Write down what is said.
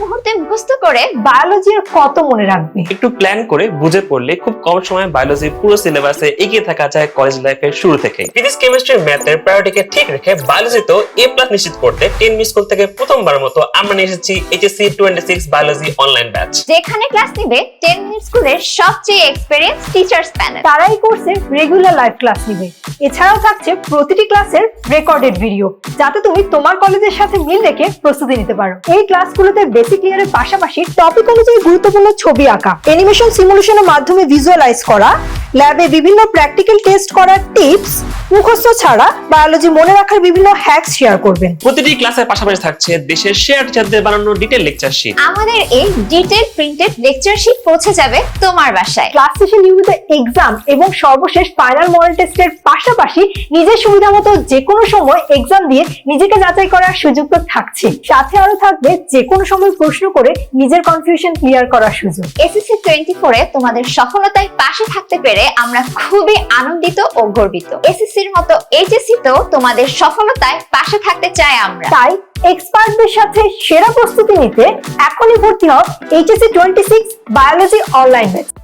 মুহূর্তে মুখস্থ করে বায়োলজির কত মনে রাখবে? একটু প্ল্যান করে বুঝে পড়লে খুব কম সময়ে বায়োলজি পুরো সিলেবাসে এগিয়ে থাকা যায় কলেজ লাইফের শুরু থেকে। ফিজিক্স কেমিস্ট্রি ম্যাথের প্রায়োরিটিকে ঠিক রেখে বায়োলজি তো এ প্লাস নিশ্চিত করতে টেন মিস স্কুল থেকে প্রথমবার মতো আমরা নিয়ে এসেছি HSC twenty six biology online batch যেখানে ক্লাস নিবে টেন স্কুলের সবচেয়ে এক্সপেরিয়েন্স টিচার্স প্যানেল তারাই কোর্সে রেগুলার লাইভ ক্লাস নিবে। এছাড়াও থাকছে প্রতিটি ক্লাসের রেকর্ডেড ভিডিও যাতে তুমি তোমার কলেজের সাথে মিল রেখে প্রস্তুতি নিতে পারো। এই ক্লাসগুলোতে বেসিক ক্লিয়ারের পাশাপাশি টপিক অনুযায়ী গুরুত্বপূর্ণ ছবি আঁকা অ্যানিমেশন সিমুলেশনের মাধ্যমে ভিজুয়ালাইজ করা ল্যাবে বিভিন্ন প্র্যাকটিক্যাল টেস্ট করার টিপস মুখস্থ ছাড়া বায়োলজি মনে রাখার বিভিন্ন হ্যাকস শেয়ার করবেন। প্রতিটি ক্লাসের পাশাপাশি থাকছে দেশের শেয়ার টিচারদের বানানো ডিটেল লেকচার শিট আমাদের এই ডিটেল প্রিন্টেড লেকচার শিট পৌঁছে যাবে তোমার বাসায়। ক্লাস শেষে নিয়মিত এক্সাম এবং সর্বশেষ ফাইনাল মডেল টেস্টের পাশাপাশি নিজের সুবিধা মতো যে কোনো সময় এক্সাম দিয়ে নিজেকে যাচাই করার সুযোগ তো থাকছে সাথে আরও থাকবে যে কোনো সময় প্রশ্ন করে নিজের কনফিউশন ক্লিয়ার করার সুযোগ। এসএসসি টোয়েন্টি ফোরে তোমাদের সফলতায় পাশে থাকতে পেরে আমরা খুবই আনন্দিত ও গর্বিত। এসএসসি এসএসসির মতো এইচএসসি তো তোমাদের সফলতায় পাশে থাকতে চাই আমরা। তাই এক্সপার্টদের সাথে সেরা প্রস্তুতি নিতে এখনই ভর্তি হও HSC twenty six biology online. Batch